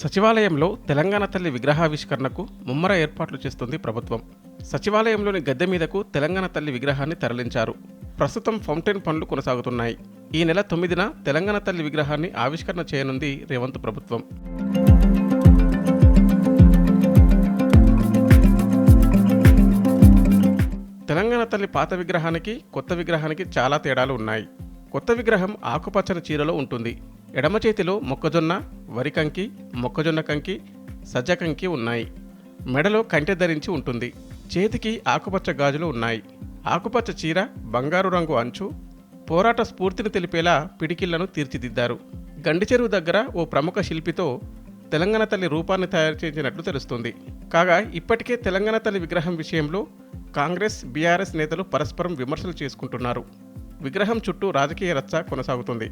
సచివాలయంలో తెలంగాణ తల్లి విగ్రహావిష్కరణకు ముమ్మర ఏర్పాట్లు చేస్తుంది ప్రభుత్వం. సచివాలయంలోని గద్దె మీదకు తెలంగాణ తల్లి విగ్రహాన్ని తరలించారు. ప్రస్తుతం ఫౌంటైన్ పనులు కొనసాగుతున్నాయి. ఈ నెల తొమ్మిదిన తెలంగాణ తల్లి విగ్రహాన్ని ఆవిష్కరణ చేయనుంది రేవంత్ ప్రభుత్వం. తెలంగాణ తల్లి పాత విగ్రహానికి కొత్త విగ్రహానికి చాలా తేడాలు ఉన్నాయి. కొత్త విగ్రహం ఆకుపచ్చని చీరలో ఉంటుంది. ఎడమ చేతిలో మొక్కజొన్న వరి కంకి మొక్కజొన్న కంకి సజ్జ కంకి ఉన్నాయి. మెడలో కంటె ధరించి ఉంటుంది. చేతికి ఆకుపచ్చ గాజులు ఉన్నాయి. ఆకుపచ్చ చీర బంగారు రంగు అంచు పోరాట స్ఫూర్తిని తెలిపేలా పిడికిళ్ళను తీర్చిదిద్దారు. గండి చెరువు దగ్గర ఓ ప్రముఖ శిల్పితో తెలంగాణ తల్లి రూపాన్ని తయారు చేసినట్లు తెలుస్తుంది. కాగా ఇప్పటికే తెలంగాణ తల్లి విగ్రహం విషయంలో కాంగ్రెస్ బీఆర్ఎస్ నేతలు పరస్పరం విమర్శలు చేసుకుంటున్నారు. విగ్రహం చుట్టూ రాజకీయ రచ్చ కొనసాగుతుంది.